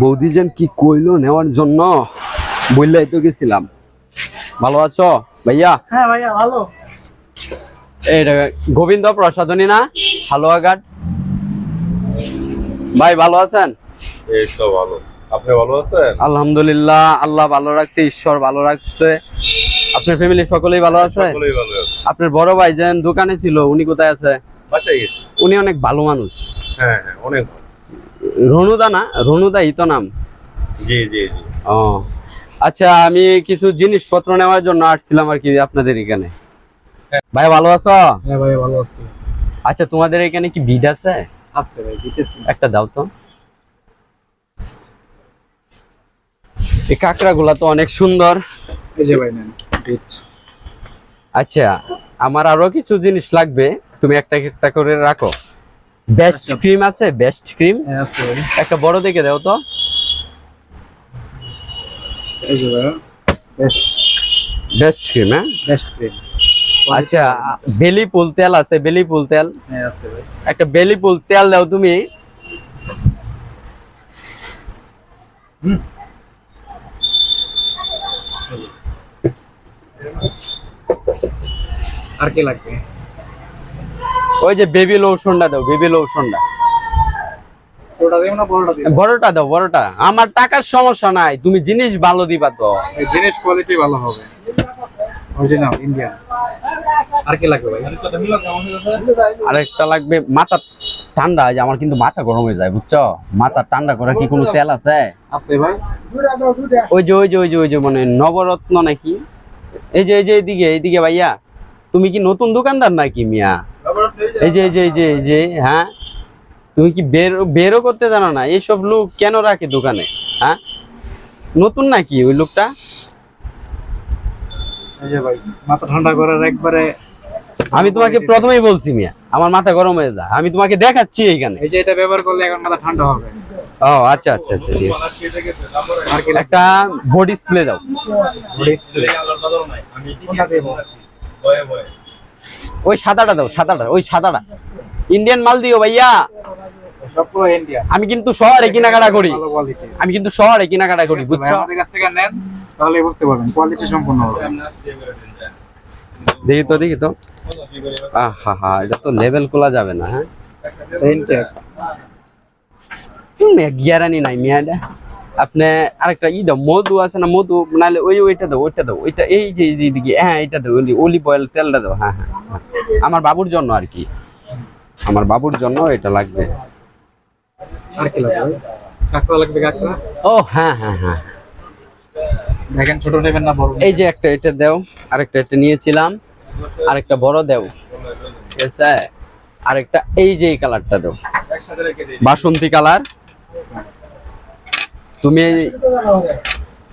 বৌদি যেন কি কইলো নেওয়ার জন্য? বললাই তো গেছিলাম। ভালো আছো? ভাইয়া? হ্যাঁ ভাইয়া ভালো। এটা গোবিন্দ প্রসাদনী না? হালুয়াঘাট ভাই ভালো আছেন? এই তো ভালো। আপনি ভালো আছেন? আলহামদুলিল্লাহ আল্লাহ ভালো রাখছে ঈশ্বর ভালো রাখছে। আপনার ফ্যামিলি সকলেই ভালো আছে? সকলেই ভালো আছে। আপনার বড় ভাই যেন দোকানে ছিল উনি কোথায় আছে? বাসায় গেছি। উনি অনেক ভালো মানুষ। হ্যাঁ হ্যাঁ অনেক। রনুদা না রনুদা ই তো নাম। জি জি জি। ও আচ্ছা আমি কিছু জিনিসপত্র নেওয়ার জন্য আসছিলাম আর কি আপনাদের এখানে। ভাই ভালো আছো? হ্যাঁ ভাই ভালো আছি। আচ্ছা তোমাদের এখানে কি বিড আছে? আছে ভাই দিতেছি। একটা দাও তো। এই কাঁকড়া গুলা তো অনেক সুন্দর। এই যে ভাই নেন আচ্ছা আমার আরও কিছু জিনিস লাগবে। তুমি একটা একটা করে রাখো। বেস্ট আচ্ছা। ক্রিম আছে বেস্ট ক্রিম হ্যাঁ আছে। একটা বড় দেখে দাও তো। বেস্ট বেস্ট ক্রিম হ্যাঁ? বেস্ট ক্রিম আচ্ছা বেলি ফুল তেল আছে বেলি ফুল তেল। হ্যাঁ একটা বেলি ফুল তেল দাও তুমি। আর কি লাগবে? ওই যে বেবি লোশনটা দাও বেবি লোশনটা। ছোটটা বড়টা দাও বড়টা। আমার টাকার সমস্যা নাই তুমি জিনিস ভালো দিবা তো। জিনিস কোয়ালিটি ভালো হবে। অরিজিনাল ইন্ডিয়ান আর কি লাগবে ভাই? আরেকটা লাগবে মাথা ঠান্ডা যে আমার কিন্তু মাথা গরম হয়ে যায় বুঝছ? মাথা ঠান্ডা করার কি কোনো তেল আছে? আছে ভাই। ওই যে ওই যে ওই যে ওই যে মানে নবরত্ন নাকি? এই যে এই যে এইদিকে এইদিকে ভাইয়া। তুমি কি নতুন দোকানদার নাকি মিয়া? এই যে এই যে এই যে এই যে হ্যাঁ? তুমি কি বের বেরও করতে জানো না? এইসব লোক কেন রাখে দোকানে? হ্যাঁ? নতুন নাকি ওই লোকটা? মাথা ঠান্ডা করার একবারে আমি তোমাকে প্রথমেই বলছি মিয়া আমার মাথা গরম হয়ে যায় আমি তোমাকে দেখাচ্ছি এইখানে। এই যে এটা ব্যবহার করলে এখন মাথা ঠান্ডা হবে। ও আচ্ছা আচ্ছা আচ্ছা ঠিক আছে। আর কি লাগবে? একটা বডি স্প্রে দাও। কোনটা দেব? ওই সাদাটা দাও সাদাটা ওই সাদাটা। ইন্ডিয়ান মাল দিও ভাইয়া। আমি কিন্তু শহরে কেনাকাটা করি। আমি কিন্তু শহরে কেনাকাটা করি বুঝছ? আমাদের কাছ থেকে নেন তাহলে বুঝতে পারবেন কোয়ালিটি সম্পূর্ণ হবে দেখি তো দেখি তো। আহা হা এটা তো লেভেল খোলা যাবে না হ্যাঁ? গ্যারানি নাই মিয়া এটা। আপনি আরেকটা ই দাও মধু আছে না মধু নাহলে ওই ওইটা দাও ওইটা দাও ওইটা এই যে এই এইদিকে হ্যাঁ এটা দাও অলিভ অয়েল তেলটা দাও হ্যাঁ হ্যাঁ হ্যাঁ। আমার বাবুর জন্য আর কি। আমার বাবুর জন্য এটা লাগবে। আর কি লাগবে? কাঁকড়া লাগবে কাঁকড়া? ও হ্যাঁ হ্যাঁ হ্যাঁ। দেখেন ছোট নেবেন না বড় এই যে একটা এটা দাও আরেকটা এটা নিয়েছিলাম আরেকটা বড় দাও। ঠিক আছে? আরেকটা এই যে এই কালারটা দাও। বাসন্তী কালার তুমি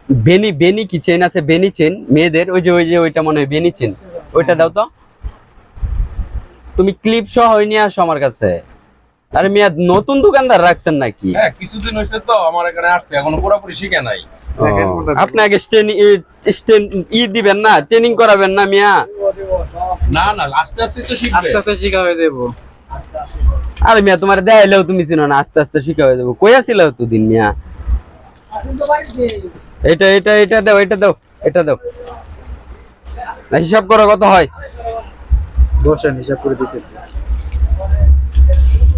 বেনি বেনি কি চেন আছে? বেনি চেন মেয়েদের ওই যে ওই যে ওইটা মনে হয় বেনি চেন ওইটা দাও তো। তুমি ক্লিপ সহ ওই নিয়ে আসো আমার কাছে। আরে মিয়া নতুন দোকানদার রাখছেন নাকি? হ্যাঁ কিছুদিন হয়েছে তো আমার এখানে আসছে এখনও পুরোপুরি শিখে নাই। আপনি আগে ট্রেনিং ই দিবেন না ট্রেনিং করাবেন না মিয়া। না না আস্তে আস্তে তো শিখবে। আস্তে আস্তে শিখা হয়ে দেবো আরে মিয়া তোমার দেখাইলেও তুমি চিনো না আস্তে আস্তে শিখা হয়ে যাব কইয়া ছিল তো দিন মিয়া? এটা এটা এটা দাও এটা দাও এটা দাও। হিসাব করো কত হয়। বসেন হিসাব করে দিতেছি।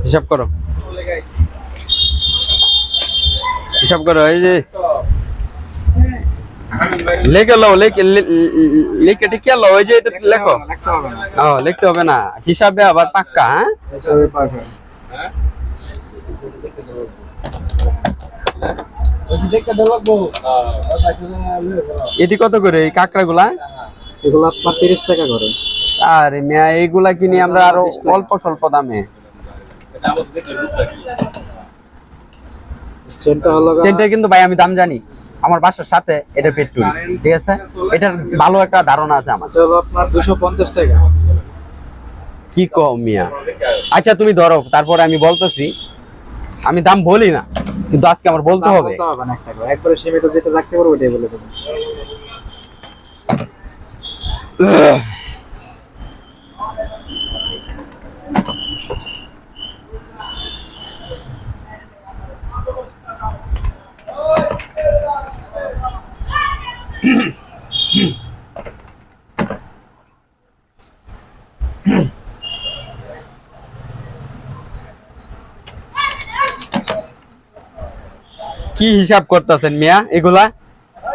হিসাব করো। হিসাব করো এই যে। লেখে লো লেখে লেখে টিকে লো ওই যে এটা লেখো। লিখতে হবে না। ও লিখতে হবে না। হিসাবে আবার পাক্কা হ্যাঁ? হিসাবে পারবেন এটি কত করে? এই কাঁকড়া গুলা এগুলো আপনার তিরিশ টাকা করে। আরে মিয়া এইগুলা কিনি আমরা আরও অল্প স্বল্প দামে। চেনটা কিন্তু ভাই আমি দাম জানি। আমার বাসার সাথে এটা পেট্রোল ঠিক আছে? এটার ভালো একটা ধারণা আছে আমার। আপনার দুশো পঞ্চাশ টাকা। কি কম মিয়া? আচ্ছা তুমি ধরো তারপরে আমি বলতেছি। আমি দাম বলি না। কিন্তু আজকে আমার বলতে হবে। একবারে সীমিত যেটা রাখতে পারব ওইটাই বলে দেবেন কি হিসাব করতেছেন মিয়া? এগুলা?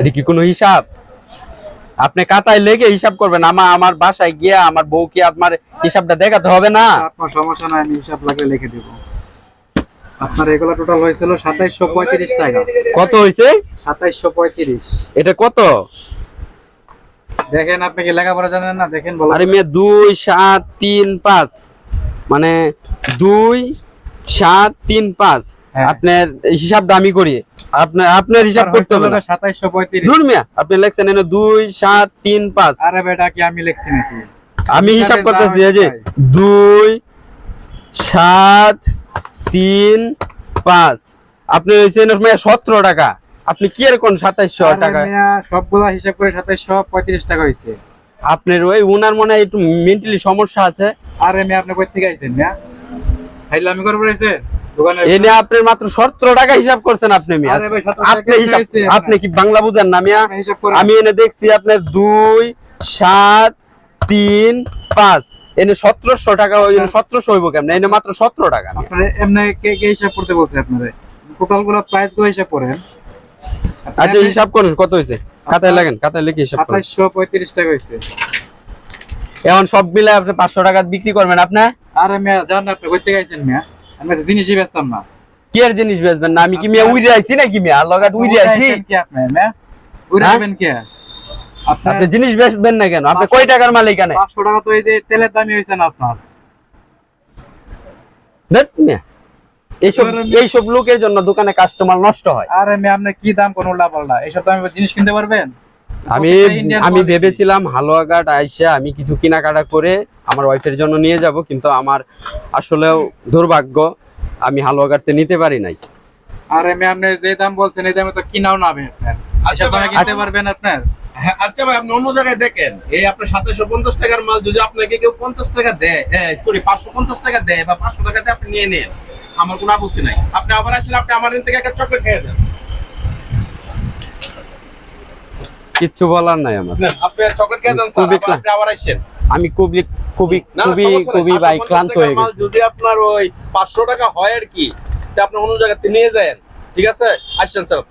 এটা কি কোনো হিসাব? আপনি কাতায় লেগে হিসাব করবেন। আমার আমার বাসায় গিয়া আমার বউ কি আপনার হিসাবটা দেখাতে হবে না? আপনার সমস্যা নাই আমি হিসাব লাগলে লিখে দেব। আপনার এগুলো টোটাল হয়েছিল সাতাইশশো পঁয়ত্রিশ টাকা। কত হয়েছে সাতাইশশো পঁয়ত্রিশ। এটা কত? দেখেন আপনি কি লেখাপড়া জানেন না? দেখেন বলো। আরে মেয়ে দুই সাত তিন পাঁচ। মানে দুই সাত তিন পাঁচ। হ্যাঁ। আপনার হিসাব দামি করি। আপনার আপনার হিসাব করতে হবে না। সাতাইশশো পঁয়ত্রিশ। দূর মিয়া আপনি লেখছেন এনে দুই সাত তিন পাঁচ। আরে বেটা কি আমি লিখছি নাকি? আমি হিসাব করতেছি এই যে হয়েছে দুই সাত তিন পাঁচ। আপনি হয়েছেন সতেরো টাকা। আপনি কি এরকম সাতাইশশো আরে টাকা? সবগুলা হিসাব করে সাতাইশশো পঁয়ত্রিশ টাকা হয়েছে। আপনার ওই উনার মনে হয় একটু মেন্টালি সমস্যা আছে। আরে মেয়ে আপনি কই থেকে আইছেন মিয়া? খাইলে আমি করব দোকানে এনে আপনার মাত্র সতেরো টাকা হিসাব করছেন আপনি মিয়া। আরে ভাই, 17 আপনি হিসাব আপনি কি বাংলা বুঝেন না মিয়া? আপনি। আমি এনে দেখছি আপনার দুই সাত তিন পাঁচ। এনে সতেরোশো টাকা সতেরোশো হইব কেমন? এনে মাত্র সতেরো টাকা এমনি কে কে হিসাব করতে বলছে আপনারে? টোটালগুলো প্রাইসগুলো হিসাব করেন। আচ্ছা হিসাব করুন কত হয়েছে খাতায় লাগেন খাতায় লিখে হিসাব করুন। পঁয়ত্রিশ টাকা হয়েছে এখন সব মিলে আপনি পাঁচশো টাকা বিক্রি করবেন আপনি? আরে মিয়া জান আপনি কই থেকে আইছেন মিয়া। আমি জিনিসই বেচতাম না। কি আর জিনিস বেচবেন না? আমি কি মিয়া উইরে আইছি নাকি মিয়া? লগাট উইরে আইছি? কি আপনি মিয়া? উড়ে হ্যাঁ? কি? আপনি জিনিস বেচবেন না কেন? আপনি কয় টাকার মালিক এখানে? টাকা তো এই যে তেলের দামই হয়েছে না আপনার? মিয়া। এইসব এইসব লোকের জন্য দোকানে কাস্টমার নষ্ট হয়। আরে মেয়ে আপনি কি দাম কোন উল্টা পাল্টা? এইসব দামে জিনিস কিনতে পারবেন? আমি আমি। ভেবেছিলাম হালুয়াঘাট আইসা আমি কিছু কেনাকাটা করে আমার ওয়াইফের জন্য নিয়ে যাব কিন্তু আমার আসলেও দুর্ভাগ্য আমি হালুয়া হালুয়াঘাটতে নিতে পারি নাই। আরে মেয়ে আপনি যে দাম বলছেন এই দামে তো কিনাও না হবে আপনার আচ্ছা দামে ভাই, কিনতে আচ্ছা। পারবেন আপনার? হ্যাঁ, আচ্ছা ভাই আপনি অন্য জায়গায় দেখেন। এই আপনার সাতাশশো পঞ্চাশ টাকার মাল যদি আপনাকে কেউ পঞ্চাশ টাকা দেয় সরি পাঁচশো পঞ্চাশ টাকা দেয় বা পাঁচশো টাকা দিয়ে আপনি নিয়ে নেন আমার কোনো আপত্তি নাই। আপনি আবার আসলে আপনি আমার থেকে একটা চকলেট খেয়ে দেন কিচ্ছু বলার নাই আমার। আমি খুবই খুবই না, না, খুবই খুবই ভাই ক্লান্ত হয়ে গেছি। যদি আপনার ওই পাঁচশো টাকা হয় আর কি আপনি অন্য জায়গাতে নিয়ে যান। ঠিক আছে? আসছেন স্যার।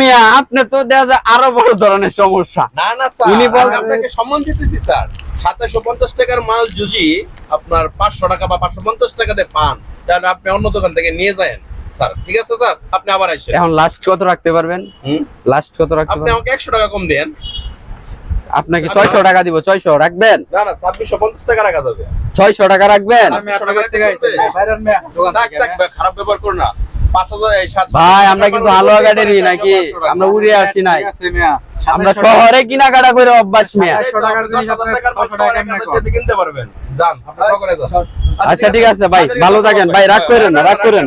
মিয়া আপনি তো দেখা আরও বড় ধরনের সমস্যা। না না স্যার উনি আপনাকে সম্মান দিতেছি স্যার। সাতাশশো পঞ্চাশ টাকার মাল যদি আপনার পাঁচশো টাকা বা পাঁচশো পঞ্চাশ টাকা দিয়ে পান তাহলে আপনি অন্য দোকান থেকে নিয়ে যান। স্যার ঠিক আছে স্যার আপনি আবার আসেন। এখন লাস্ট কত রাখতে পারবেন? লাস্ট কত রাখতে আপনি আমাকে একশো টাকা কম দেন। আপনাকে ছয়শো টাকা দিব ছয়শো রাখবেন? না না টাকা রাখা যাবে। ছয়শো টাকা রাখবেন? থাক, ভাই, খারাপ ব্যবহার না। আমরা কিন্তু টাকা নাকি আমরা উড়ে আসি নাই। ঠিক আছে মিয়া। আমরা 2700 শহরে কিনাকাটা করে অভ্যাস মিয়া। যান আচ্ছা ঠিক আছে ভাই ভালো থাকেন। ভাই। রাগ করেন না রাগ করেন